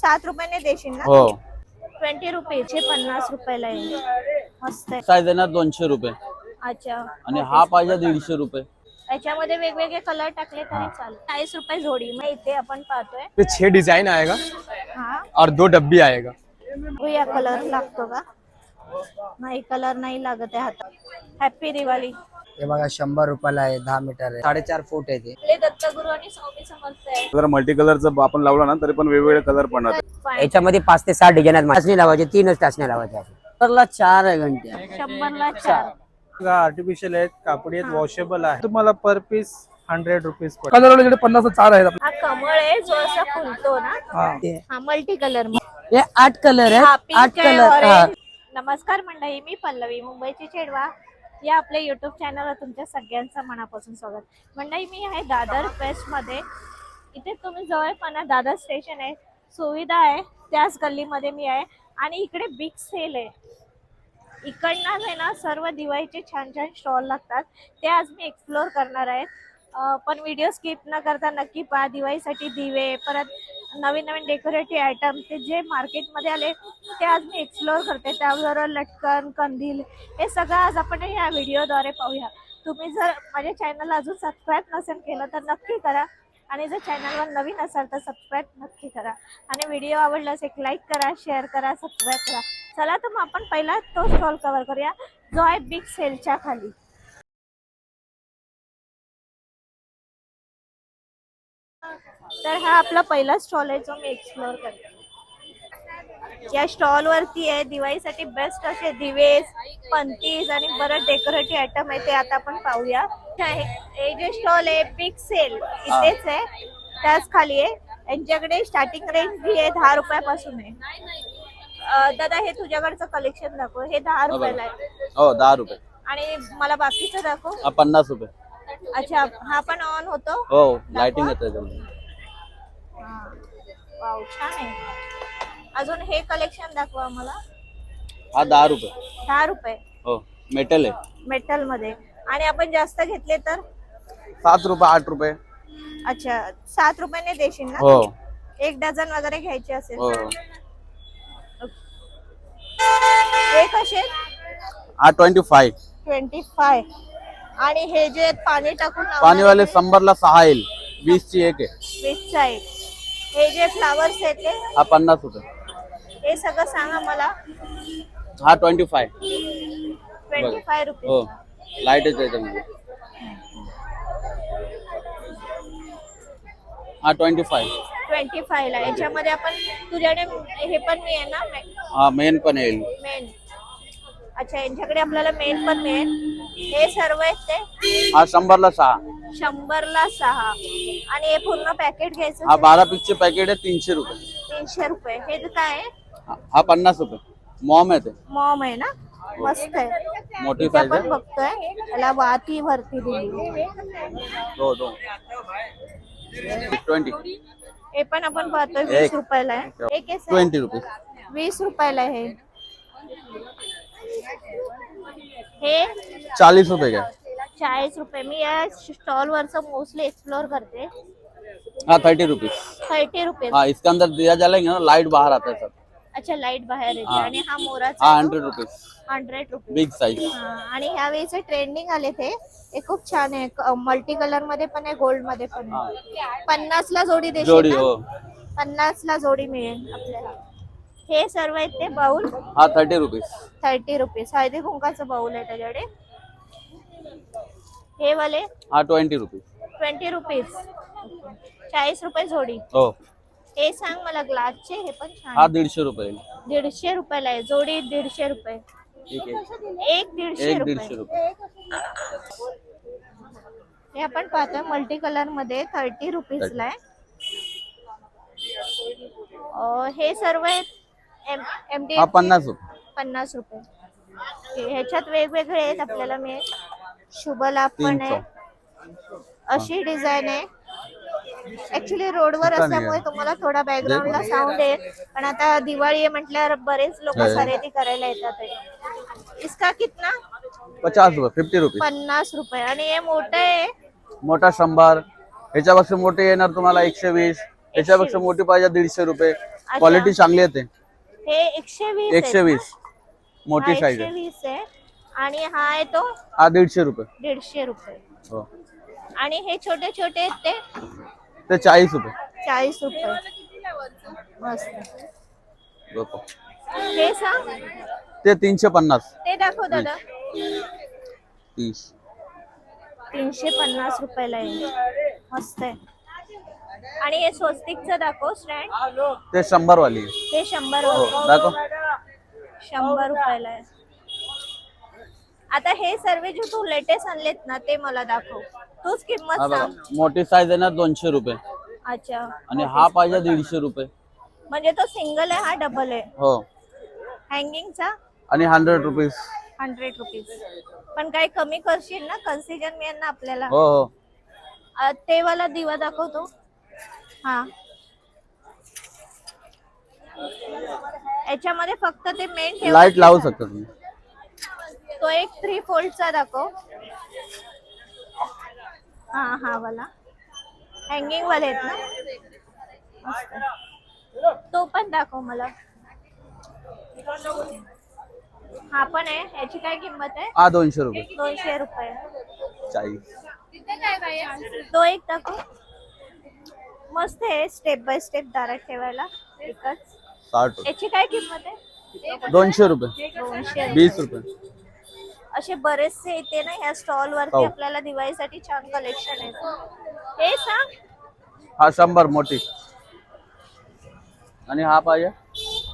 सात रुपयाने देशील ना? हो. ट्वेंटी रुपीजचे पन्नास रुपयाला येईल. मस्त आहे. साईज येणार दोनशे रुपये. अच्छा. आणि हा पाहिजे दीडशे रुपये. याच्यामध्ये वेगवेगळे कलर टाकले तरी चालेल. चाळीस रुपये जोडी. मग इथे आपण पाहतोय. पे छह डिजाइन आएगा. हा. और दो डब्बी आएगा. या कलर लागतो का? नाही कलर नाही लागत आहे हातात. हॅपी दिवाळी. हे बघा शंभर रुपयाला आहे दहा मीटर आहे. साडेचार फूट आहे ते. आपले दत्तगुरु आणि स्वामी समर्थ आहे. जर मल्टी कलरचं आपण लावलं ना तरी पण वेगवेगळे कलर पण राहतात. याच्यामध्ये पाच ते सात डिझाईन आहेत. टाचणी लावायचे तीनच टाचण्या लावायच्या शंभरला चार आहे घंटे. शंभरला चार. आर्टिफिशियल आहेत कापडी आहेत वॉशेबल आहे. तुम्हाला per piece hundred rupees colour वाले पन्नास चार आहेत. हा कमळ आहे जो असा फुलतो ना हा. मल्टी कलर हे आठ कलर हा आहेत आठ आहे कलर नमस्कार मंडळी मी पल्लवी मुंबईची चेडवा. या आपल्या युट्यूब चॅनलवर तुमच्या सगळ्यांचं मनापासून स्वागत. मंडळी मी आहे दादर वेस्टमध्ये इथे तुम्ही जवळपणा दादर स्टेशन आहे. सुविधा आहे त्याच गल्लीमध्ये मी आहे. आणि इकडे बिग सेल आहे. इकडनं आहे ना सर्व दिवाळीचे छान छान स्टॉल लागतात. ते आज मी एक्सप्लोअर करणार आहे. पण व्हिडिओ स्किप न करता नक्की पहा दिवाळीसाठी दिवे परत नवीन नवीन डेकोरेटिव्ह आयटम ते जे मार्केटमध्ये आले ते आज मी एक्सप्लोअर करते. त्याबरोबर लटकन कंदील हे सगळं आज आपण या व्हिडिओद्वारे पाहूया. तुम्ही जर माझ्या चॅनलला अजून सबस्क्राईब नसेल केलं तर नक्की करा. आणि जर चॅनलवर नवीन असाल तर सबस्क्राईब नक्की करा. आणि व्हिडिओ आवडल्यास एक लाईक करा शेअर करा सबस्क्राईब करा. चला तर मग आपण पहिला तो स्टॉल कव्हर करूया. जो आहे बिग सेलच्या खाली. तर हा आपला पहिला स्टॉल आहे जो मी एक्सप्लोअर करते. या स्टॉल वरती आहे दिवाळीसाठी बेस्ट असे दिवेस पंतीस आणि बरं डेकोरेटिव्ह आयटम आहे ते आता आपण पाहूया. हे जे स्टॉल आहे बिग सेल इथेच आहे. त्याच खाली आहे. यांच्याकडे स्टार्टिंग रेंज जी आहे दहा रुपयापासून आहे. दादा हे तुझ्याकडचं कलेक्शन दाखव. हे दहा रुपयाला आहे. हो दहा रुपये. आणि मला बाकीचं दाखव. पन्नास रुपये. अच्छा हा पण ऑन होतो? हो लाइटिंग येते वाव छान आहे. अजून हे कलेक्शन दाखवा आम्हाला. हा दहा रुपये. दहा रुपये. हो मेटल आहे. मेटलमध्ये. आणि आपण जास्त घेतले तर? सात रुपये आठ रुपये. अच्छा सात रुपयाने देशील ना? हो. एक डझन वगैरे घ्यायचे असेल. हो. हे कसे हा ट्वेंटी फाय ट्वेंटी फाय आणि हे जे पाणी टाकून लावणारे पाणीवाले शंभरला सहा येईल. वीस ची एक आहे. वीसचा एक. हे जे फ्लावर्स आहेत ते? हा पन्नास रुपये. हे सगळं सांगा मला. हा ट्वेंटी फाय ट्वेंटी फाय हो. रुपीज लाइट आहे हा ट्वेंटी फाय ट्वेंटी फाय ला याच्यामध्ये आपण तुझ्याकडे हे पण मिळेल ना? हा मेन पण येईल. मेन अच्छा यांच्याकडे आपल्याला मेन पण मिळेल हे सर्व आहेत ते? हा शंभरला सहा. शंभरला सहा. आणि हे पूर्ण पॅकेट घ्यायचं हा असेल बारा पीसचे पॅकेट आहे तीनशे रुपये. तीनशे रुपये. हे जे काय आहे? हा- हा पन्नास रुपये. मॉम आहे ते. मॉम आहे ना? मस्त आहे. मोठी इथे साईज आपण आहे. बघतोय. त्याला वाती भरती दिली. दो दो. ट्वेंटी हे पण आपण पाहतोय वीस एक. रुपयाला आहे. एक आहे ट्वेंटी रुपीज. वीस रुपयाला आहे हे चालीस रुपये काय? चाळीस रुपये. मी या स्टॉल वरच मोस्टली एक्सप्लोर करते. हाँ थर्टी रुपीज थर्टी रुपये हाँ इसके अंदर दिया जलेंगे ना लाइट बाहर आता है सब अच्छा लाइट बाहेर येते. हा. आणि हा मोराचा हाँ hundred rupees hundred rupees big size हा, आणि ह्या वेळेचे ट्रेंडिंग आले ते. हे खूप छान आहे. मल्टी कलरमध्ये पण आहे गोल्डमध्ये पण आहे. पन्नास ला जोडी देशील जोड़ी ना? हो. पन्नास ला जोडी मिळेल आपल्याला. हे सर्व आहेत ते बाउल. हाँ थर्टी रुपीज थर्टी रुपीज हळदी कुंकाचं बाउल आहे त्याच्याकडे. हे वाले हाँ ट्वेंटी रुपीज ट्वेंटी रुपीज चाळीस रुपये जोडी. हो. हे सांग मला ग्लासचे हे पण हा. दीडशे रुपये. दीडशे रुपयाला आहे. जोडी दीडशे रुपये. ठीक आहे. एक दीडशे एक दीडशे रुपये. रुपये हे आपण पाहतोय मल्टी कलरमध्ये थर्टी रुपीज ला आहे. अं, हे सर्व एम एम डी हा पन्नास रुपये. पन्नास रुपये. हे- ह्याच्यात वेगवेगळे आहेत आपल्याला मिळेल शुभ लाभ पण आहे. अशी डिझाईन आहे. ऍक्च्युली रोडवर असल्यामुळे तुम्हाला थोडा बॅकग्राऊंडला साऊंड आहे पण आता दिवाळी आहे म्हटल्यावर बरेच लोक आहे. खरेदी करायला येतात आहे. इसका कितना? पचास रुपये फिफ्टी रुपीज पन्नास रुपये. आणि हे मोठं आहे. मोठा शंभर. ह्याच्यापेक्षा मोठे येणार तुम्हाला एकशे वीस. त्याच्यापेक्षा मोठी पाहिजे दीडशे रुपये. क्वालिटी चांगली येते. हे एकशे वीस एकशे? वीस मोठी साईज एकशे आहे. वीस आहे. आणि हा आहे तो हा दीडशे रुपये. दीडशे रुपये. हो. आणि हे छोटे छोटे आहेत ते? ते चाळीस रुपये. चाळीस रुपये. मस्त. बघा. हे सांग. ते तीनशे पन्नास. ते दाखव दादा. तीस. तीनशे पन्नास रुपयाला मस्त आहे. आणि हे स्वस्तिकचं दाखव स्टँड ते शंभर वाली. हे शंभर हो दाखव. शंभर रुपयाला आहे. आता हे सर्व जे तू लेटेस्ट आणलेत ना ते मला दाखव. तूच किंमत बघा सांग. मोठी साईज आहे ना दोनशे रुपये. अच्छा. आणि हा पाहिजे दीडशे रुपये. म्हणजे तो सिंगल आहे हा डबल आहे. हो. हँगिंगचा आणि हंड्रेड रुपीज हंड्रेड रुपीज पण काही कमी करशील ना कन्सिजन मिळेल ना आपल्याला. हो हो. अ, ते वाला दिवा दाखवतो हा. याच्यामध्ये फक्त ते मेन लाइट लावू शकता तुम्ही. तो एक थ्री फोल्डचा दाखव. हा हा वाला. हँगिंग वाले आहेत ना? मस्त. तो पण दाखव मला. हा पण आहे. याची काय किंमत आहे? हा दोनशे रुपये. दोनशे रुपये. चाळीस. तो एक दाखव. मस्त आहे स्टेप बाय स्टेप दारात ठेवायला एकच. साठ रुपये. याची काय किंमत आहे? दोनशे रुपये. दोनशे. वीस रुपये. असे बरेचसे येते ना ह्या स्टॉल वरती हो. आपल्याला दिवाळीसाठी छान कलेक्शन आहे हे सांग. हा शंभर मोठी. आणि हा पाहिजे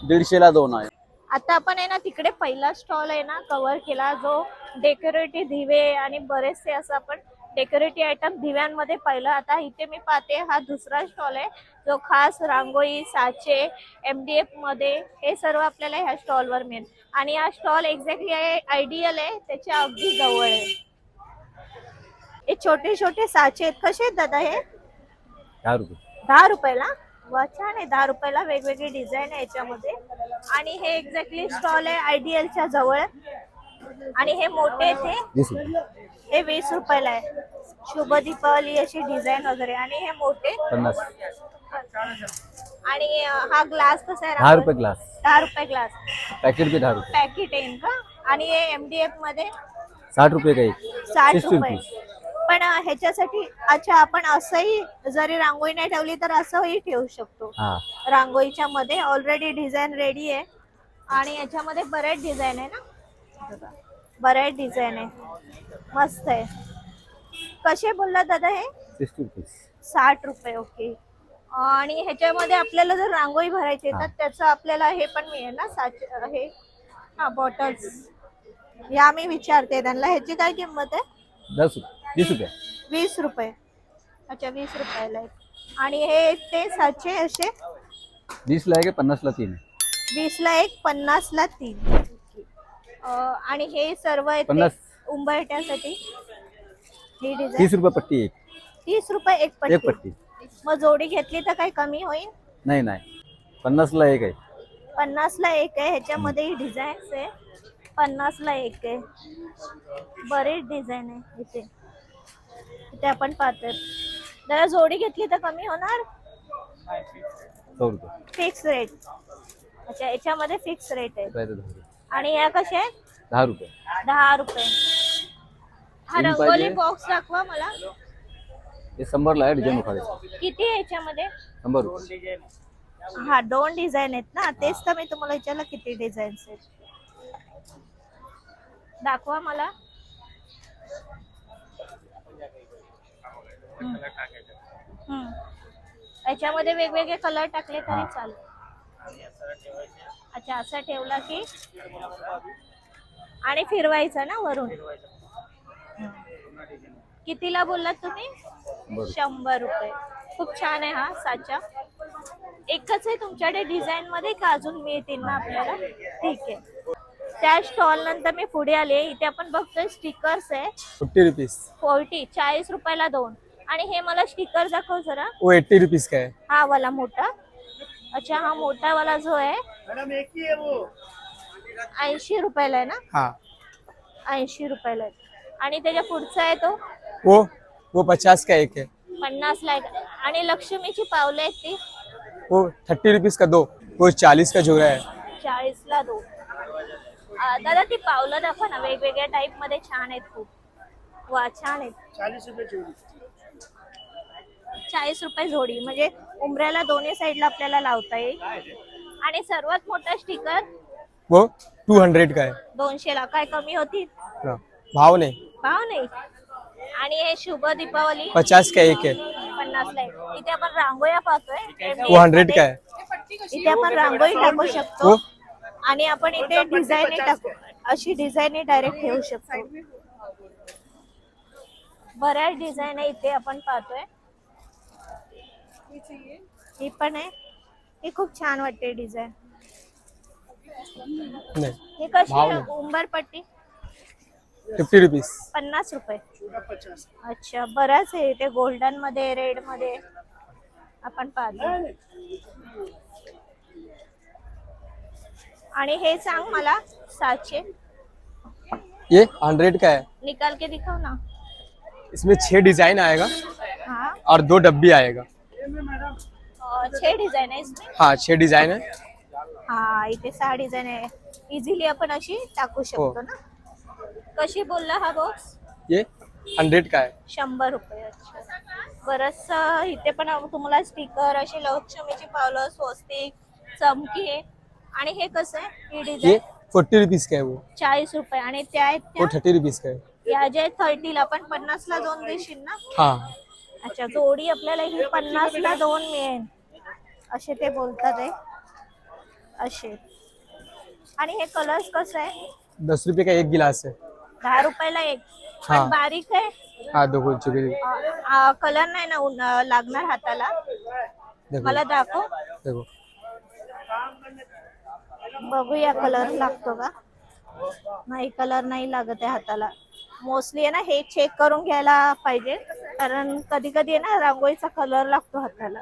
दीडशेला दोन आहे. आता आपण आहे ना तिकडे पहिला स्टॉल आहे ना कव्हर केला जो डेकोरेटिव्ह दिवे आणि बरेचसे असं आपण डेकोरेटिव्ह आयटम दिव्यांमध्ये पाहिलं. आता इथे मी पाहते हा दुसरा स्टॉल आहे. जो खास रांगोळी साचे एम डी एफमध्ये हे सर्व आपल्याला ह्या स्टॉलवर मिळेल. आणि हा स्टॉल एक्झॅक्टली आहे आयडियल आहे त्याच्या अगदी जवळ आहे. हे छोटे छोटे साचे आहेत. कसे आहेत दादा हे? दहा रुपये. दहा रुपयाला? वा छान आहे. दहा रुपयाला वेगवेगळी डिझाईन आहे याच्यामध्ये. आणि हे एक्झॅक्टली स्टॉल आहे आयडियलच्या जवळ. आणि हे मोठे आहेत हे. वीस रुपये. वीस रुपयाला आहे. शुभ दीपावली अशी डिझाईन वगैरे. आणि हे मोठे. पन्नास. आणि हा ग्लास कसा आहे? दहा रुपये ग्लास. दहा रुपये ग्लास. पॅकेट भी दहा रुपये. पॅकेट येईल का? आणि हे एमडीएफमध्ये? साठ रुपये का एक? साठ 60 रुपये. पण ह्याच्यासाठी अच्छा आपण असंही जरी रांगोळी नाही ठेवली तर असंही ठेवू शकतो. रांगोळीच्या मध्ये. ऑलरेडी डिझाईन रेडी आहे. आणि याच्यामध्ये बरेच डिझाईन आहे ना? बरेच डिझाईन आहे. मस्त आहे. कसे बोलला दादा हे? सिक्स्टी रुपीज साठ रुपये ओके आणि ह्याच्यामध्ये आपल्याला जर रांगोळी भरायची तर त्याचं आपल्याला हे पण मिळेल ना साच हे? हा बॉटल्स या मी विचारते त्यांना ह्याची काय किंमत आहे? दस रुपये. वीस रुपये. वीस रुपये. अच्छा वीस रुपयाला आहे आणि हे ते साचे असे? वीसला आहे का पन्नासला तीन आहे. वीसला एक पन्नासला तीन. आणि हे सर्व आहे ते पन्नास. उंबरठ्यासाठी. ही डिझाईन तीस रुपये पट्टी एक तीस रुपये एक एक पट्टी. पट्टी मग जोडी घेतली तर काही कमी होईल? नाही नाही. पन्नासला एक आहे. पन्नासला एक आहे. ह्याच्यामध्ये ही डिझाईन्स आहे. पन्नासला एक आहे. बरेच डिझाईन आहे इथे. इथे आपण पाहतोय. जरा जोडी घेतली तर कमी होणार? सौ रुपये. फिक्स रेट अच्छा याच्यामध्ये फिक्स रेट आहे. दहा रुपये. आणि या कशा आहेत? दहा रुपये. दहा रुपये. हा तीन रंगोली? बॉक्स दाखवा मला. हे शंभरला आहे डिझाईन उखाडायचं. किती आहे याच्यामध्ये? शंभर रुपये. हा दोन डिझाईन आहेत ना. तेच तर मी तुम्हाला विचारलं किती डिझाईन्स आहेत. दाखवा मला. हम्म. हम्म. याच्यामध्ये वेगवेगळे कलर टाकले तरी. चालेल. अच्छा असं ठेवला की? आणि फिरवायचं ना वरून. कितीला बोललात तुम्ही? शंभर रुपये. खूप छान आहे हा साचा. एकच आहे तुमच्याकडे डिझाईन मध्ये का अजून मिळतील ना आपल्याला? ठीक आहे. त्या स्टॉल नंतर मी पुढे आले इथे आपण बघतोय स्टिकर्स आहे. फिफ्टी रुपीज फोर्टी चाळीस रुपयाला दोन. आणि हे मला स्टिकर दाखव जरा. वो एट्टी रुपीज का है हा वाला मोठा. अच्छा हा मोठा वाला जो आहे ऐंशी रुपयाला आहे ना? हाँ. ऐंशी रुपयाला आहे. आणि त्याच्या पुढचा आहे तो? वो वो पचास का एक है पन्नास ला आहे आणि लक्ष्मीची पावलं आहेत ती? वो थर्टी रुपीज का दो. वो चालीस का जोड़ा है चाळीसला दो. अं, दादा ती पावलं दाखवा ना. वेगवेगळ्या टाईपमध्ये छान आहेत खूप. वा छान आहेत. चाळीस रुपये जोडी म्हणजे उमऱ्याला दोन्ही साईडला आपल्याला लावता येईल. आणि सर्वात मोठा स्टिकर वो टू हंड्रेड का है दोनशे ला काय कमी होती हाँ, भाव नहीं. पाव नाही. आणि हे शुभ दीपावली. पचास का एक है पन्नास ला आहे. इथे आपण रांगोळ्या पाहतोय. वो हंड्रेड का है इथे आपण रांगोळी टाकू शकतो. वो आणि आपण इथे डिझाईन टाकू. अशी डिझाईन डायरेक्ट ठेवू शकतो. बऱ्याच डिझाईन आहे इथे आपण पाहतोय. ही पण आहे. ही खूप छान वाटते डिझाईन नहीं. ही कशी भाव आहे? नाही. उंबरपट्टी फिफ्टी रुपीज पन्नास रुपये. अच्छा बराच आहे ते गोल्डनमध्ये रेडमध्ये. आपण पाहतो. आणि हे सांग मला सातशे. ये हंड्रेड का है निकाल के दिखाओ ना. इसमें छह डिजाइन आएगा हाँ. और दो डब्बी आएगा. अं, छह डिझाईन आहे इसमें हाँ छह डिजाइन है हा इथे सहा डिझाईन आहे. इझिली आपण अशी टाकू शकतो ना? कशी बोलला हा बॉक्स ये हंड्रेड का है शंभर रुपये अच्छा. बरंच इथे पण तुम्हाला स्टिकर अशी लक्ष्मीची पावलं स्वस्तिक चमकी आहे. आणि हे कसं आहे? ही ये डिझाईन? फोर्टी रुपीज का है वो? चाळीस रुपये. आणि त्या आहेत वो त्या? थर्टी रुपीज का है या ज्या थर्टीला आपण पन्नासला दोन देशील ना? हाँ. अच्छा जोडी आपल्याला ही पन्नासला दोन मिळेल. असे ते बोलतात आहे असे. आणि हे कलर्स कसं आहे? दस रुपए का एक गिलास है दहा रुपयाला एक. हा. पण बारीक आहे? हाँ दो कुल्चे के लिए कलर नाही ना उन- अं, लागणार हाताला? देखो मला दाखव. देखो बघूया कलर लागतो का? नाही कलर नाही लागत आहे हाताला. मोस्टली आहे ना हे चेक करून घ्यायला पाहिजे. कारण कधी कधी आहे ना रांगोळीचा कलर लागतो हाताला.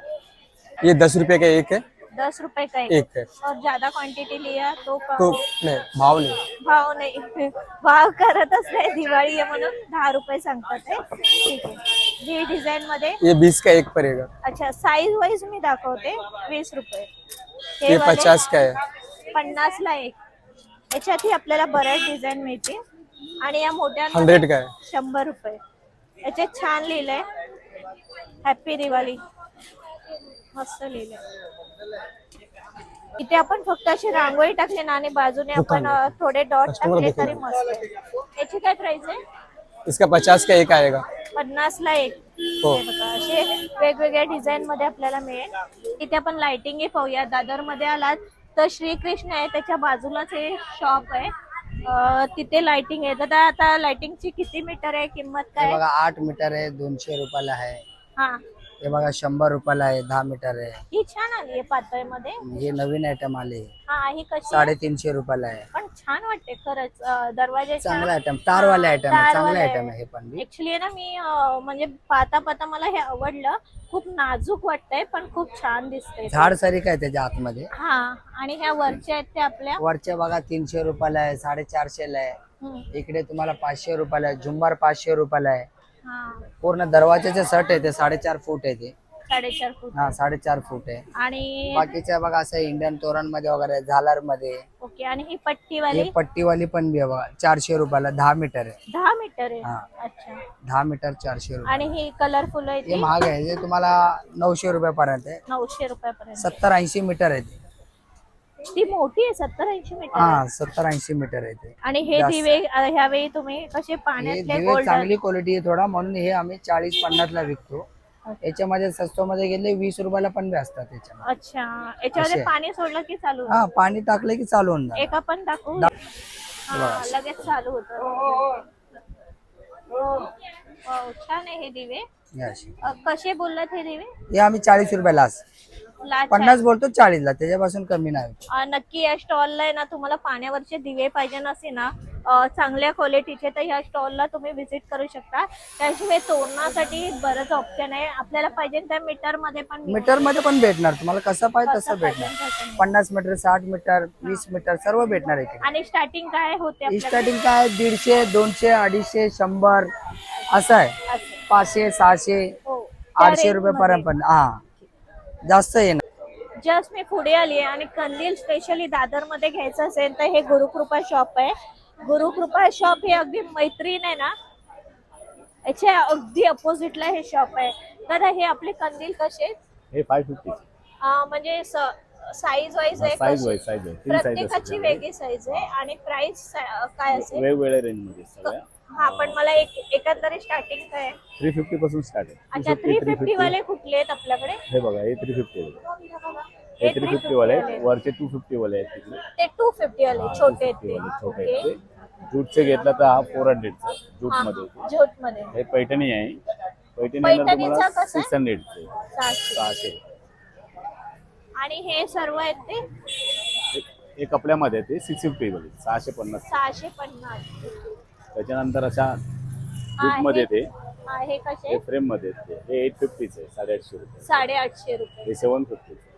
ये दस रुपए का एक है दस रुपए का एक? है और ज्यादा क्वांटिटी लिया तो कम. तो नहीं भाव नहीं. भाव नाही. भाव करतच नाही. दिवाळी आहे म्हणून दहा रुपये सांगतात आहे ठीक आहे. जी डिझाईन मध्ये ये बीस का एक पड़ेगा अच्छा साईज वाईज मी दाखवते. वीस रुपये. ये हे वाले पचास का है पन्नास ला एक. याच्यातही आपल्याला बऱ्याच डिझाईन मिळतील. आणि या मोठ्या हंड्रेड का है शंभर रुपये. याच्यात छान लिहिलंय. हॅपी दिवाळी मस्त लिहिलंय. इथे आपण फक्त अशी रांगोळी टाकली ना आणि बाजूने आपण थोडे डॉट टाकले. तरी मस्त. याची काय प्राइस आहे? इसका पचास का एक आएगा? पन्नास ला एक. हो. असे वेगवेगळ्या डिझाईन मध्ये आपल्याला मिळेल. इथे आपण लाइटिंग पाहूया. दादरमध्ये आलात तर श्रीकृष्ण आहे त्याच्या बाजूलाच हे शॉप आहे. तिथे लाइटिंग आहे. तर आता लाइटिंगची किती मीटर आहे? किंमत हे काय बघा आठ मीटर आहे दोनशे रुपयाला आहे. हा. हे बघा शंभर रुपयाला आहे दहा मीटर आहे. ही छान आली आहे पातळमध्ये हे नवीन आयटम आले हा ही कशी आहे? साडेतीनशे रुपयाला आहे. पण छान वाटते खरंच. अं, दरवाजाच्या चांगला आयटम तारवाले आयटम आहे चांगला तारवाले. आयटम आहे हे पण. बी. ऍक्च्युली ना मी अं, म्हणजे पाहता पाहता मला हे आवडलं. खूप नाजूक वाटतंय पण खूप छान दिसतंय झाड सरी काय त्याच्या आतमध्ये? हा आणि ह्या वरच्या आहेत त्या आपल्या. वरच्या बघा तीनशे रुपयाला आहे साडेचारशे ला आहे. हम्म, इकडे तुम्हाला पाचशे रुपयाला आहे झुंबार पाचशे रुपयाला आहे. पूर्ण दरवाजाचे सट आहे ते साडेचार फूट आहे ते. साडेचार फूट. हा साडेचार फूट आहे. आणि बाकीच्या बघा असं इंडियन तोरणमध्ये वगैरे झालरमध्ये ओके आणि ही हे पट्टीवाली पट्टीवाली पण बी आहे बघा चारशे रुपयाला दहा मीटर आहे. दहा मीटर आहे? हा. अच्छा. दहा मीटर चारशे रुपये. आणि ही कलरफुल आहे हे ती? महाग आहे जे तुम्हाला नऊशे रुपयापर्यंत आहे. नऊशे रुपयापर्यंत. सत्तर ऐंशी मीटर आहे ते. ती मोठी आहे सत्तर ऐंशी मीटर हा आहे. सत्तर ऐंशी मीटर आहे ते आणि हे जास्त. दिवे अं, ह्यावेळी तुम्ही कसे हे पाण्यातले दिवे गोल्डन चांगली क्वालिटी आहे थोडा म्हणून हे आम्ही चाळीस पन्नास ला विकतो याच्यामध्ये स्वस्तमध्ये गेले वीस रुपयाला पण असतात त्याच्यामध्ये अच्छा याच्यामध्ये असे. पाणी सोडलं की चालू हा पाणी टाकलं की चालू होऊन जातं. एका पण दाखवू हा लगेच चालू होत छान आहे हे दिवे हे असे. अ, कसे बोललात हे दिवे हे आम्ही चाळीस रुपयाला असं. पन्नास बोलतो चाळीसला. त्याच्यापासून कमी नाही अ, नक्की या स्टॉलला आहे ना तुम्हाला पाण्यावरचे दिवे पाहिजे नसे ना अ, चांगल्या क्वालिटीचे तर ह्या स्टॉलला तुम्ही व्हिजिट करू शकता. त्याशिवाय तोरणासाठी बरंच ऑप्शन आहे. आपल्याला पाहिजे त्या मीटरमध्ये पण मिळून मीटरमध्ये पण भेटणार. तुम्हाला कसं पाहिजे तसं भेटणार. तसं. पन्नास मीटर साठ मीटर वीस मीटर सर्व भेटणार आहे आणि स्टार्टिंग काय होते आपल्याकडे? स्टार्टिंग काय? दीडशे दोनशे अडीचशे शंभर असं आहे. असं. पाचशे सहाशे हो. त्या आठशे range रुपये मध्ये. पर्यंत पण. हा. जास्त येणार जस्ट मी पुढे आली आहे आणि कंदील स्पेशली दादरमध्ये घ्यायचं असेल तर हे गुरुकृपा शॉप आहे. गुरुकृपा शॉप हे अगदी मैत्रीण आहे ना. याच्या अगदी अपोजिटला हे शॉप आहे. तर हे आपले कंदील कसे? हे फाय फिफ्टी अं, म्हणजे साईज वाईज आहे साईज? वाईज साईज आहे तीन साईज प्रत्येकाची वेगळी साईज आहे. आणि प्राइस काय असेल? वेगवेगळ्या रेंजमध्ये सगळ्या हा पण मला एक एकंदरीत स्टार्टिंग आहे? थ्री फिफ्टी पासून स्टार्ट आहे. अच्छा थ्री फिफ्टी वाले कुठले आहेत आपल्याकडे? हे बघा हे थ्री फिफ्टी हे हे थ्री फिफ्टी वाले आहेत. वरचे टू फिफ्टी वाले आहेत तिकडे. ते टू फिफ्टी वाले हा, छोटे आहेत 250 ते. वाले छोटे ओके. आहेत ते. जूटचे घेतला तर हा फोर हंड्रेडचा जूटमध्ये येते. झोटमध्ये हे पैठणी आहे. पैठणी पैठणीचा तुम्हाला कसा? आहे? सिक्स हंड्रेडचे सहाशे. सहाशे. आणि हे सर्व आहेत ते? हे- हे कपड्यामध्ये आहे ते सिक्स फिफ्टी वाले सहाशे पन्नास. सहाशे पन्नास. त्याच्यानंतर अशा मध्ये ते हा, हे कसे? हे फ्रेममध्ये हे एट फिफ्टीचे साडेआठशे रुपये. साडेआठशे रुपये. हे सेवन फिफ्टीचे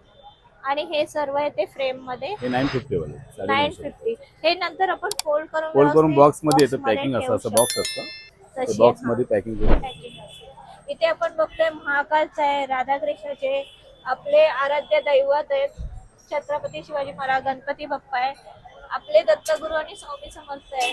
आणि हे सर्व आहे ते फ्रेममध्ये हे नाईन फिफ्टी वाले नाईन साडेनऊशे फिफ्टी हे नंतर आपण फोल्ड करून फोल्ड करून व्यवस्थित बॉक्समध्ये येतं box मध्ये पॅकिंग असं ठेवू असं. बॉक्स असतं ते बॉक्समध्ये पॅकिंग करून packing असते. इथे आपण बघतोय महाकालचं आहे राधाकृष्णाचे आपले आराध्य दैवत आहेत. छत्रपती शिवाजी महाराज गणपती बाप्पा आहे. आपले दत्तगुरु आणि स्वामी समर्थ आहे.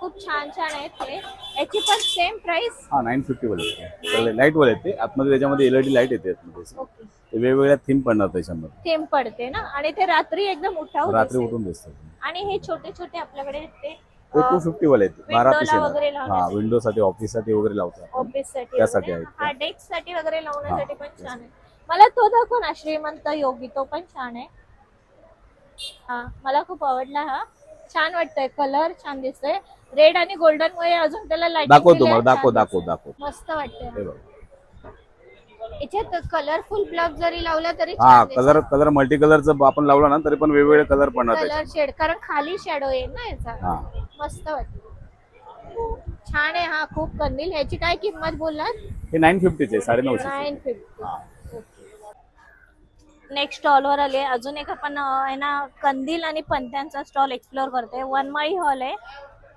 खूप छान छान आहेत ते. याची पण सेम प्राइस हा नाईन फिफ्टी वाले लाइट वाले ते. आतमध्ये त्याच्यामध्ये एलईडी लाइट येते आतमध्ये. ते वेगवेगळ्या थीम पडणार त्याच्यामध्ये. थेंब पडते ना? आणि ते रात्री एकदम उठाव रात्री उठून दिसतात. आणि हे छोटे छोटे आपल्याकडे ते टू फिफ्टी वाले आहेत. बारा पीस हा. विंडो साठी ऑफिससाठी वगैरे लावतात. ऑफिससाठी त्यासाठी. आहेत हा. डेस्कसाठी वगैरे लावण्यासाठी पण छान आहे. मला तो दाखव ना श्रीमंत योगी. तो पण छान आहे. हा मला खूप आवडला हा. छान वाटतंय कलर छान दिसतोय. रेड आणि गोल्डन मुळे अजून त्याला लाइट दाखव तुम्हाला दाखव दाखव दाखव. मस्त वाटतंय. हे बघ. याच्यात कलरफुल ब्लॉक जरी लावला तरी हा कलर कलर मल्टी कलरचं आपण लावला ना तरी पण वेगवेगळे कलर पडणार कलर शेड कारण खाली शॅडो येईल ना याचा. हा. मस्त वाटत छान आहे हा खूप कंदील. ह्याची काय किंमत बोललात? हे नाईन फिफ्टीचे साडे नऊशे नाईन फिफ्टी नेक्स्ट स्टॉलवर आले अजून एक आपण आहे ना कंदील आणि पंत्यांचा स्टॉल एक्सप्लोर करतोय. वनमाळी हॉल आहे.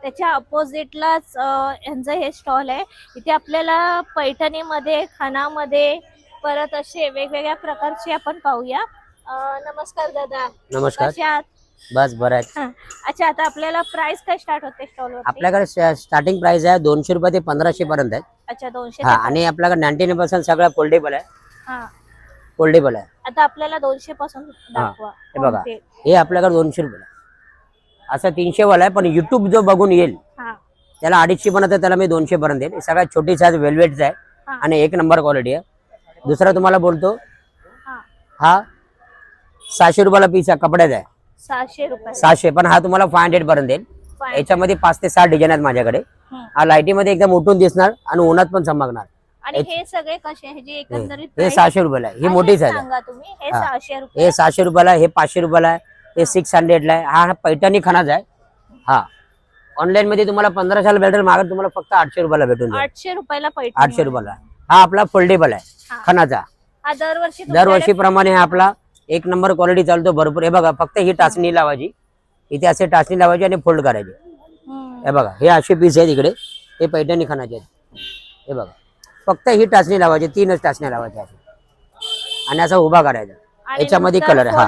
त्याच्या अपोजिटलाच यांचं हे स्टॉल आहे. इथे आपल्याला पैठणीमध्ये खानामध्ये परत असे वेगवेगळ्या प्रकारचे आपण पाहूया. अं, नमस्कार दादा. नमस्कार. आहात? बस बरं आहे. हं. अच्छा आता आपल्याला प्राइस काय स्टार्ट होते स्टॉलवर आपल्याकडे स्टार्टिंग प्राइस आहे दोनशे रुपये ते पंधराशे पर्यंत आहे. अच्छा दोनशे हा आणि आपल्याकडे नाईन्टी पर्सेंट सगळं फोल्डेबल आहे. हा. फोल्डेबल आहे. आता आपल्याला दोनशे पासून दाखवा हे बघा. कोणते? हे आपल्याकडे दोनशे रुपये असं तीनशे वाला आहे पण युट्यूब जो बघून येईल हा. त्याला अडीचशे पर्यंत त्याला मी दोनशे पर्यंत देईल. हे सगळ्यात छोटी साईज वेल्वेटचा आहे हा. आणि एक नंबर क्वालिटी आहे. दुसरा तुम्हाला बोलतो हा. हा सहाशे रुपयाला पीस आहे कपड्याचा आहे. सहाशे रुपये. सहाशे पण हा तुम्हाला फाय हंड्रेड पर्यंत देईल. Fine. याच्यामध्ये पाच ते सहा डिझाईन आहेत माझ्याकडे. हं. हा लाईटीमध्ये एकदम उठून दिसणार आणि उन्हात पण चमकणार. आणि हे सगळे कसे आहे? जे एकंदरीत हे price- सहाशे रुपयाला आहे. ही मोठी साईज सांगा तुम्ही. हे हा. सहाशे रुपये हे सहाशे रुपयाला आहे, हे पाचशे रुपयाला आहे हे सिक्स हंड्रेडला आहे. हा हा पैठणी खानाचा आहे. हा. ऑनलाईन मध्ये तुम्हाला पंधराशेला भेटेल मागे तुम्हाला फक्त आठशे रुपयाला भेटून जाईल. आठशे रुपयाला पैठणी आठशे रुपयाला. हा आपला फोल्डेबल आहे हा. खणाचा. हा दरवर्षी दरवर्षी प्रमाणे हा आपला एक नंबर क्वालिटी चालतो भरपूर. हे बघा फक्त ही टाचणी लावायची. इथे असे टाचणी लावायची आणि फोल्ड करायची. तुमच्याकडे- हे बघा हे असे पीस आहेत इकडे. हे पैठणी खानाचे आहेत. हे बघा. फक्त ही टाचणी लावायची तीनच टाचण्या लावायच्या. आणि असा उभा करायचा. याच्यामध्ये कलर आहे, हा.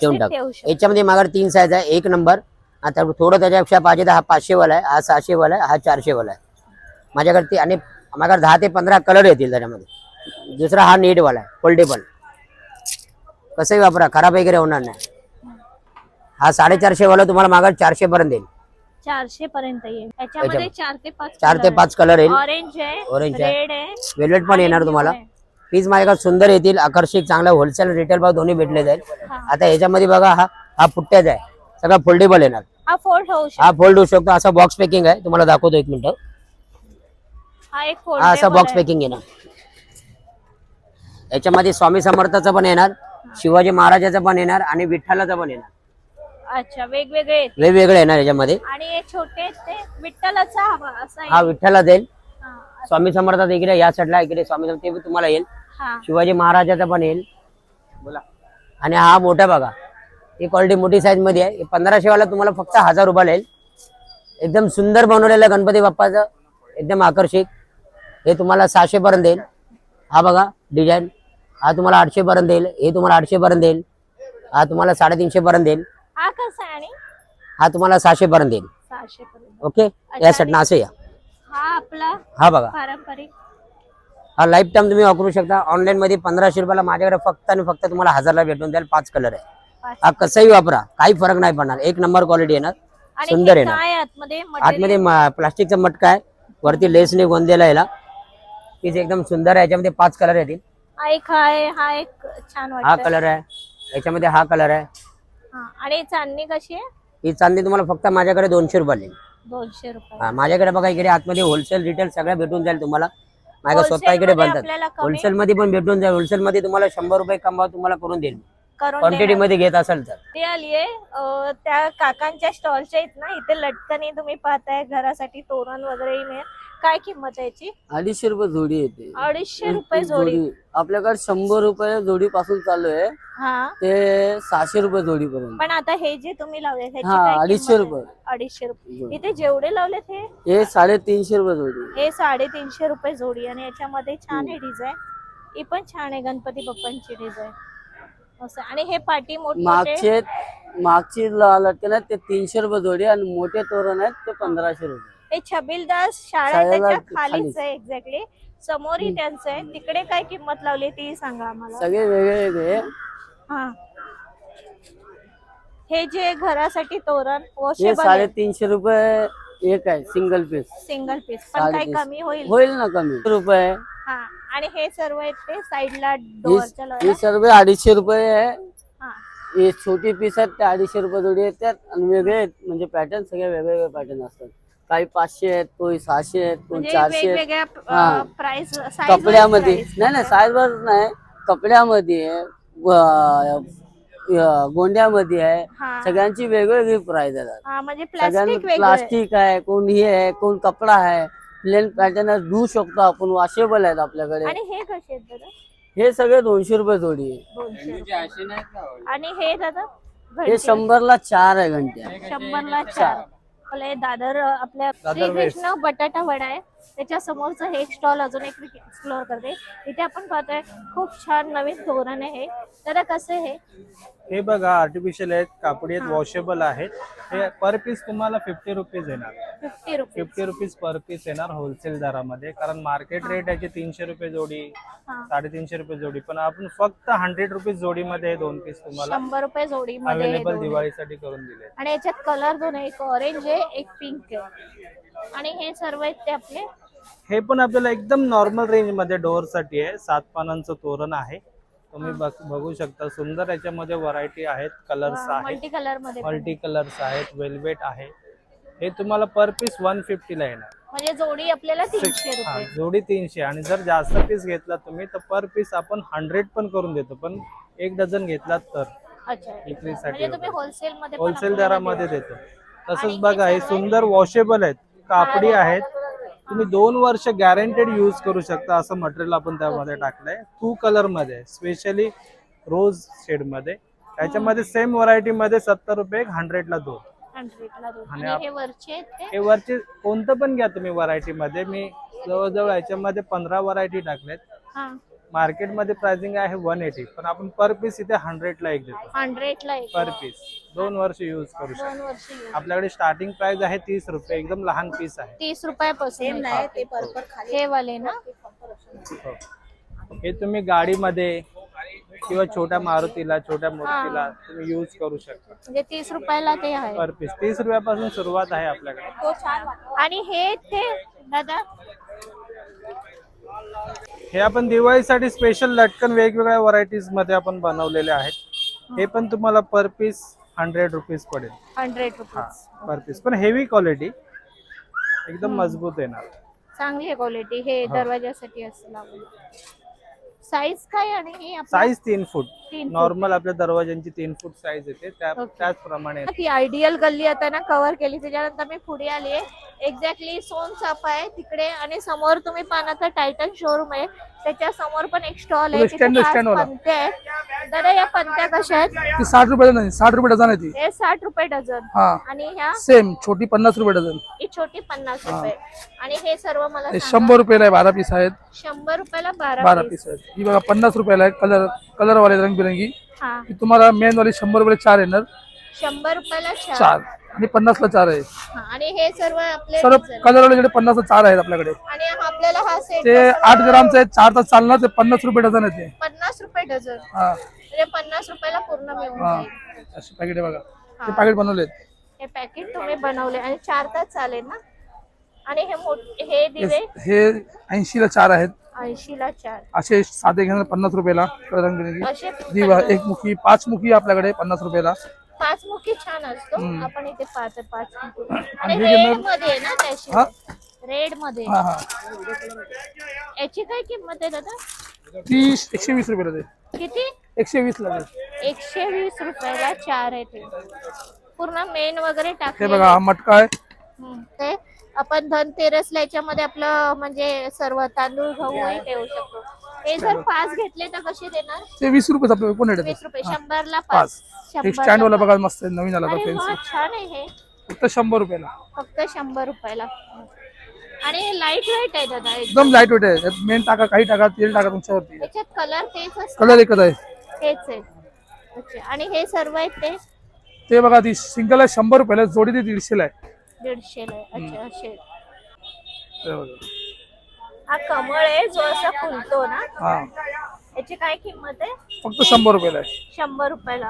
ठेवून टाक. याच्यामध्ये मागार तीन साईज आहे. एक नंबर आता थोडं त्याच्यापेक्षा पाहिजे तर हा पाचशे वाला आहे हा सहाशे वाला आहे हा चारशे वाला आहे. माझ्याकडे ते आणि माझ्याकडे दहा ते पंधरा कलर येतील त्याच्यामध्ये. दुसरा हा नीट वाला आहे फोल्डेबल कसंही वापरा खराब वगैरे होणार नाही. हा साडेचारशे वाला तुम्हाला मागा चारशे पर्यंत येईल. चारशे पर्यंत येईल. त्याच्यामध्ये चार ते पाच चार ते पाच कलर येईल. ऑरेंज आहे आहे. रेड आहे वेल्वेट पण येणार तुम्हाला. पीस माझ्याकडे सुंदर येतील आकर्षक चांगला होलसेल रिटेल भाव दोन्ही भेटले जाईल. आता याच्यामध्ये बघा हा हा पुट्ट्याचा आहे. सगळा फोल्डेबल येणार. हा फोल्ड होऊ शकतो. हा फोल्ड होऊ शकतो. असा बॉक्स पॅकिंग आहे. तुम्हाला दाखवतो एक मिनिट. हा एक हा असा बॉक्स पॅकिंग येणार. याच्यामध्ये स्वामी समर्थाचं पण येणार. शिवाजी महाराजाचं पण येणार आणि विठ्ठलाचं पण येणार. अच्छा वेगवेगळे आहेत. वेगवेगळे येणार याच्यामध्ये. आणि हे छोटे आहेत ते विठ्ठलाचा हवा असा हा आहे. विठ्ठला देईल हा, स्वामी समर्थाचं इकडे या साईडला इकडे स्वामी समर्थ ते बी तुम्हाला येईल. हा. शिवाजी महाराजाचा पण येईल. बोला. आणि हा मोठा बघा. ही क्वालिटी मोठी साईजमध्ये आहे. पंधराशे वाला तुम्हाला फक्त हजार रुपयाला येईल. एकदम सुंदर बनवलेलं गणपती बाप्पाचं एकदम आकर्षक हे तुम्हाला सहाशे पर्यंत येईल. हा बघा डिझाईन हा तुम्हाला आठशे पर्यंत देईल हे तुम्हाला आठशे पर्यंत देईल हा तुम्हाला साडेतीनशे पर्यंत देईल हा कसा आहे आणि? हा तुम्हाला सहाशे पर्यंत सहाशे पर्यंत ओके या असे या. हा आपला हा बघा. पारंपरिक. हा लाईफ टाइम तुम्ही वापरू शकता. ऑनलाईन मध्ये पंधराशे रुपयाला माझ्याकडे फक्त आणि फक्त तुम्हाला हजारला भेटून द्याल पाच कलर आहे. हा कसंही वापरा. काही फरक नाही पडणार. एक नंबर क्वालिटी येणार सुंदर येणार आतमध्ये? प्लास्टिकचा मटका आहे. वरती लेसने गोंदेला याला. पीस एकदम सुंदर आहे. याच्यामध्ये पाच कलर येतील. हा एक हा एक छान हा कलर आहे. याच्यामध्ये हा कलर आहे. आणि चांदणी कशी आहे? ही चांदी तुम्हाला फक्त माझ्याकडे दोनशे रुपये येईल दोनशे रुपये. हा, माझ्याकडे बघा इकडे आतमध्ये होलसेल रिटेल सगळ्या भेटून जाईल तुम्हाला. माझ्या स्वतः इकडे मध्ये बनतात. कमी होलसेल मध्ये पण भेटून जाईल. होलसेल मध्ये तुम्हाला शंभर रुपये कमाव तुम्हाला करून देईल. करून क्वांटिटी. मध्ये घेत असेल तर. ती आलीये अं, त्या काकांच्या स्टॉलच्या आहेत ना इथे लटकनी तुम्ही पाहताय. घरासाठी तोरण वगैरे मिळेल काय किंमत आहे याची? अडीचशे रुपये जोडी येते अडीचशे रुपये जोडी. आपल्याकडे शंभर रुपये जोडी पासून चालू आहे. हा. ते सहाशे रुपये जोडी पर्यंत पण आता हे जे तुम्ही लावले हा, अडीचशे? रुपये. अडीचशे रुपये. इथे जेवढे लावलेत हे? हे साडेतीनशे रुपये जोडी. हे साडेतीनशे रुपये जोडी आणि याच्यामध्ये छान आहे डिझाईन. ही पण छान आहे गणपती बाप्पांची डिझाईन. असं. आणि हे पाठी मोठे मागचे मागची ल- लटकन आहेत ते तीनशे रुपये जोडी आणि मोठे तोरण आहेत ते पंधराशे रुपये. हे छबिलदास शाळा शाळेला त्याच्या खालीच. खालीच. आहे एक्झॅक्टली समोरही त्यांचं आहे. तिकडे काय किंमत लावली ती सांगा आम्हाला. सगळे वेगळे वेगळे हा. हे जे घरासाठी तोरण हे वॉशेबल साडेतीनशे रुपये एक आहे सिंगल पीस सिंगल पीस पण काही साडेतीनशे. कमी होईल? होईल ना कमी. रुपये. हा. आणि हे सर्व आहेत ते साईडला ही डोअरच्या ही अडीचशे रुपये आहे. हा. हे छोटी पीस आहेत ते अडीचशे रुपये जोडी येतात. आणि वेगळे आहेत म्हणजे पॅटर्न सगळे वेगळे वेगळे पॅटर्न असतात. काही पाचशे आहेत कोणी सहाशे आहेत कोणी म्हणजे चारशे आहेत. वेगवेगळ्या हा. प्राइस कपड्यामध्ये. नाही नाही साईज वर नाही. कपड्यामध्ये आहे, व- गोंड्यामध्ये आहे. हा. सगळ्यांची वेगवेगळी प्राइस आहे हा म्हणजे सगळ्यांना प्लास्टिक वेगळं. प्लास्टिक आहे कोण हे आहे कोण कपडा आहे. प्लेन पॅटर्न धुवू शकतो आपण वॉशेबल आहेत आपल्याकडे. आणि हे कसे आहेत दादा? हे सगळे दोनशे रुपये जोडी आहे. दोनशे रुपये. आणि हे दादा? हे घंटे? शंभरला चार आहे घंट्या. शंभरला चार. हे दादर आपल्या श्रीकृष्ण बटाटा वडा आहे. त्याच्या समोरचं हे एक स्टॉल अजून एक एक्सप्लोअर करते. इथे आपण पाहतोय खूप छान नवीन धोरण आहे. दादा कसं आहे? हे हे बघा आर्टिफिशियल आहेत कापडी आहेत वॉशेबल आहेत. हे पर पीस तुम्हाला फिफ्टी रुपीज येणार. Fifty rupees fifty rupees per piece येणार होलसेल दरामध्ये. कारण मार्केट रेट याचे तीनशे रुपये जोडी हा. साडेतीनशे रुपये जोडी. पण आपण फक्त हंड्रेड रुपीज जोडीमध्ये हे दोन पीस तुम्हाला शंभर रुपये जोडी मध्ये अवेलेबल दिवाळीसाठी करून दिले आणि याच्यात कलर दोन आहे. एक ऑरेंज आहे एक पिंक आहे. आणि हे सर्व आहेत ते आपले. हे पण आपल्याला एकदम नॉर्मल रेंजमध्ये डोअरसाठी आहे. सात पानांचं तोरण आहे. तुम्ही बघ- बघू शकता सुंदर याच्यामध्ये व्हरायटी आहेत कलर्स आहेत. मल्टी कलरमध्ये पण. मल्टी कलर्स आहेत वेल्वेट आहे. हे तुम्हाला पर पीस वन ला येणार. म्हणजे जोडी आपल्याला तीनशे हा, रुपये. जोडी तीनशे. आणि जर जास्त पीस घेतला तुम्ही तर पर पीस आपण हंड्रेड पण करून देतो. पण एक डझन घेतलात तर. अच्छा. विक्रीसाठी म्हणजे तुम्ही होलसेल मध्ये पण होलसेल आपल्याला दरामध्ये देता. देतो आणि तसंच हे बघा हे सर्व सुंदर वॉशेबल आहेत. कापडी आहेत. तुम्ही दोन वर्ष गॅरंटेड यूज करू शकता असं मटेरियल आपण त्यामध्ये टाकलंय. टू कलरमध्ये स्पेशली रोज शेडमध्ये. त्याच्यामध्ये सेम व्हरायटी मध्ये सत्तर रुपये हंड्रेड ला दोन. 100 ला दोन. आणि हे वरचे आहेत ते? हे वरचे कोणतं पण घ्या तुम्ही व्हरायटी मध्ये. मी जवळजवळ याच्यामध्ये पंधरा व्हरायटी टाकल्यात हा. मार्केटमध्ये प्राइसिंग आहे वन एटी पण आपण पर पीस इथे हंड्रेड ला एक देतो. हंड्रेड ला एक. पर पीस दोन वर्ष यूज करू शकतो. वर्ष. आपल्याकडे स्टार्टिंग प्राइस आहे तीस रुपये एकदम लहान पीस आहे. तीस रुपयापासून. हे वाले ना? हो. हे तुम्ही गाडीमध्ये किंवा छोट्या मारुतीला छोट्या मूर्तीला तुम्ही यूज करू शकता. म्हणजे तीस रुपयाला ते आहे. पर पीस तीस रुपयापासून सुरुवात आहे आपल्याकडे. तो छान आणि हे ते दादा हे आपण दिवाळीसाठी स्पेशल लटकन वेगवेगळ्या व्हरायटीजमध्ये आपण बनवलेले आहेत. हे पण तुम्हाला पर पीस हंड्रेड रुपीज पडेल. हंड्रेड रुपीज पर पीस पण हेवी क्वालिटी एकदम मजबूत येणार. चांगली आहे क्वालिटी हे दरवाजासाठी असं लावलं साईज काय आणि हे आपलं? साईज तीन फूट तीन फूट. नॉर्मल आपल्या दरवाजांची तीन फूट साईज येते. त्या Okay. त्याचप्रमाणे ती आयडियल गल्ली आता ना कव्हर केली. त्याच्यानंतर मी पुढे आली आहे. एक्झॅक्टली सोन चाफा आहे. तिकडे आणि समोर तुम्ही पाहणार तर टायटन शोरूम आहे. त्याच्यासमोर पण एक स्टॉल आहे तो तिथे stand- पाच stand वाला. पंत्या आहेत. दादा या पंत्या कशा आहेत? ती साठ रुपये डझन आहे साठ रुपये डझन आहे ती. हे साठ रुपये डझन. हा. आणि ह्या? सेम छोटी पन्नास रुपये डझन. ही छोटी पन्नास रुपये. आणि हे सर्व मला हे सांगा. शंभर रुपयाला आहे बारा पीस आहेत. शंभर रुपयाला बारा बारा. पीस आहेत. ही बघा पन्नास रुपयाला आहे कलर कलर वाले रंगबिरंगी. हा. ही तुम्हाला मेन वाली शंभर रुपयाला चार येणार. शंभर रुपयाला चार. चार. आणि पन्नासला चार आहे. हा, आणि हे सर्व आपले सर्व. कलर वाले जेवढे पन्नासला चार आहेत आपल्याकडे. आणि हा आपल्याला हा सेट ते आठ ग्रामचे आहेत चार तास चालणार ते पन्नास रुपये डझन आहे ते. पन्नास रुपये डझन. हा. म्हणजे पन्नास रुपयाला पूर्ण मिळून हा. जाईल. असे पॅकेट आहे बघा. ते पॅकेट बनवलेत. हे पॅकेट तुम्ही बनवले आणि चार तास चालेल ना? आणि हे मोठे हे दिवे? हे ऐंशीला चार आहेत. ऐंशी ला चार. असे साधे घेणार पन्नास रुपयाला रंगबिरंगी असे दिवा एक मुखी पाच मुखी आपल्याकडे पन्नास रुपयाला. पाच मुखी छान असतो. आपण इथे पाच पाच. मुखी आणि हे रेड घेणार- मध्ये आहे ना हा. त्याशी रेडमध्ये. हा हा. याची काय किंमत आहे दादा? ती एकशे वीस रुपयाला दे. किती? एकशे वीस ला दे. एकशे वीस रुपयाला चार आहे ते. पूर्ण मेन वगैरे हे टाकले बघा हा मटका आहे. ते आपण धनतेरसला याच्यामध्ये आपलं म्हणजे सर्व तांदूळ गहूही ठेवू शकतो. हे जर पाच घेतले तर कसे देणार? ते वीस रुपये आपलं कोण वीस रुपये. शंभरला पाच. पाच. एक शंभरला स्टँड वाला. बघा मस्त आहे, नवीन आला अरे छान आहे हे. फक्त शंभर रुपयाला. फक्त शंभर रुपयाला. आणि लाइट वेट आहे दादा एकदम. एकदम लाइट वेट आहे. मेन टाका काही टाका तेल टाका तुमच्यावरती. याच्यात कलर तेच कलर एकच आहे. तेच आहे. अच्छा. आणि हे सर्व आहेत ते? ते बघा ती सिंगल आहे शंभर रुपयाला जोडी ती दीडशेला आहे. दीडशेला आहे अच्छा असे. हे बघा. हा कमळ आहे जो असा फुलतो ना हा. याची काय किंमत आहे? फक्त शंभर रुपयाला आहे. शंभर रुपयाला.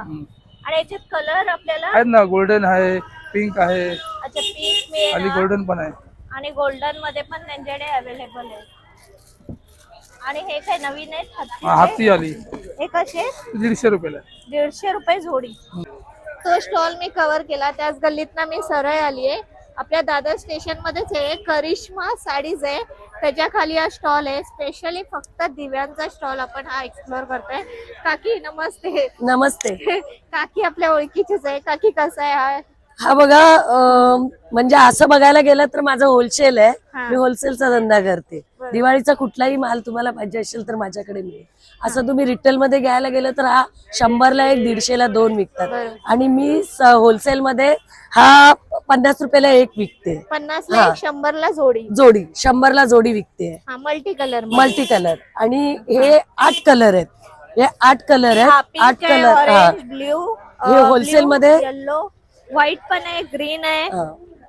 आणि याच्यात कलर आपल्याला? आहेत ना गोल्डन आहे पिंक आहे. अच्छा पीस आणि मिळेल गोल्डन पण आहे. आणि गोल्डनमध्ये पण त्यांच्याकडे अवेलेबल आहे आणि हे काय नवीन आहेत? हा, हत्तीचे? हाती आली. हे कसे दीडशे रुपयाला आहे. दीडशे रुपये जोडी. तो स्टॉल मी कव्हर केला त्याच गल्लीतनं मी सरळ आली आहे आपल्या दादर स्टेशन मध्येच आहे. करिश्मा साडीज आहे. त्याच्याखाली हा स्टॉल आहे. स्पेशली फक्त दिव्यांचा स्टॉल आपण हा एक्सप्लोर करतोय. काकी नमस्ते. नमस्ते. काकी आपल्या ओळखीचीच आहे. काकी कसा आहे? हा हा बघा अं, म्हणजे असं बघायला गेलं तर माझं होलसेल. आहे. मी होलसेलचा धंदा करते. दिवाळीचा कुठलाही माल तुम्हाला पाहिजे असेल तर माझ्याकडे मिळेल. असं तुम्ही रिटेल मध्ये घ्यायला गेलं तर हा शंभरला एक दीडशेला दोन विकतात. बरं. आणि मी होलसेल मध्ये हा पन्नास रुपयाला एक विकते. पन्नास ला हा. एक शंभरला जोडी. जोडी शंभरला जोडी विकते. हा मल्टी कलर मल्टी कलर आणि हे आठ कलर आहेत. हे आठ कलर आहेत. आठ कलर हा. ऑरेंज ब्ल्यू हे wholesale मध्ये- येल्लो व्हाईट पण आहे ग्रीन आहे.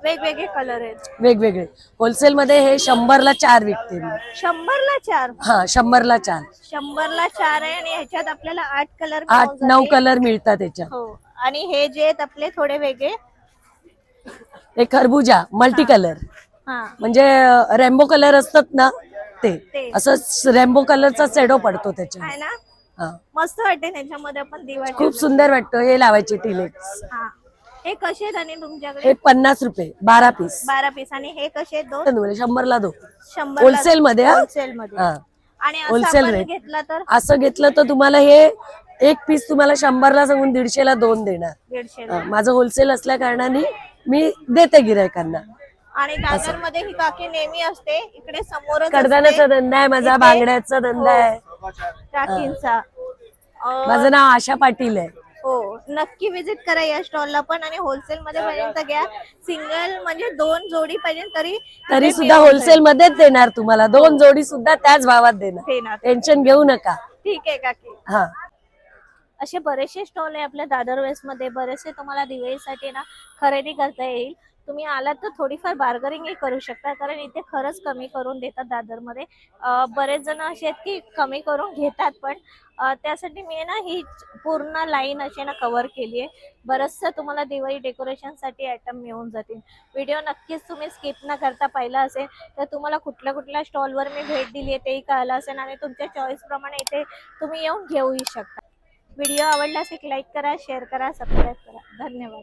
वेगवेगळे कलर आहेत. वेगवेगळे. होलसेल मध्ये हे शंभरला चार विकते मी. शंभरला चार? हा शंभरला चार. शंभरला चार आहे आणि ह्याच्यात आपल्याला आठ कलर आठ नऊ कलर मिळतात त्याच्यात हो. आणि हे जे आहेत आपले थोडे वेगळे. हे खरबुजा मल्टी कलर हा. म्हणजे रेम्बो कलर असतात ना ते. ते. असं रेम्बो कलरचा सेडो पडतो त्याच्या आहे ना? हा. मस्त वाटते त्याच्यामध्ये आपण दिवाळी खूप सुंदर वाटतं हे लावायचे टिलेक्स हा. हे कसे आहेत आणि तुमच्याकडे? हे पन्नास रुपये बारा पीस. बारा पीस. आणि हे कसे आहेत दोन? शंभरला दो शंभर होलसेल मध्ये हा? होलसेल मध्ये. हा. आणि असं Wholesale आपण rate. घेतला तर? असं घेतलं तर तुम्हाला हे एक पीस तुम्हाला शंभरला सांगून दीडशेला दोन देणार. दीडशे हा, माझं होलसेल असल्या कारणाने मी देते गिरायकांना आणि दादरमध्ये ही काकी नेहमी असते. इकडे समोरच कडधान्याचा धंदा आहे माझा बांगड्याचा धंदा हो. आहे. काकींचा माझं नाव आशा पाटील आहे. हो नक्की विजिट करा या स्टॉलला पण आणि होलसेल मध्ये तर घ्या. सिंगल म्हणजे दोन जोडी पाहिजे तरी तरी सुद्धा होलसेल मध्येच देणार तुम्हाला. दोन जोडी सुद्धा त्याच भावात देणार. देणार. टेन्शन घेऊ नका. ठीक आहे काकी. हा. असे बरेचसे स्टॉल आहे आपल्या दादर वेस्टमध्ये. बरेचसे तुम्हाला दिवाळीसाठी ना खरेदी करता येईल. तुम्ही आलात तर थोडीफार बार्गरिंगही करू शकता कारण इथे खरंच कमी करून देतात दादरमध्ये. बरेच जण असे आहेत की कमी करून घेतात पण त्यासाठी मी ना ही पूर्ण लाईन अशी ना कव्हर केली आहे. बरंचसं तुम्हाला दिवाळी डेकोरेशनसाठी आयटम मिळून जातील. व्हिडिओ नक्कीच तुम्ही स्किप न करता पाहिला असेल तर तुम्हाला कुठल्या कुठल्या स्टॉलवर मी भेट दिली आहे तेही कळलं असेल आणि तुमच्या चॉईसप्रमाणे इथे तुम्ही येऊन घेऊही शकता. व्हिडिओ आवडल्यास एक लाईक करा शेअर करा सबस्क्राईब करा. धन्यवाद.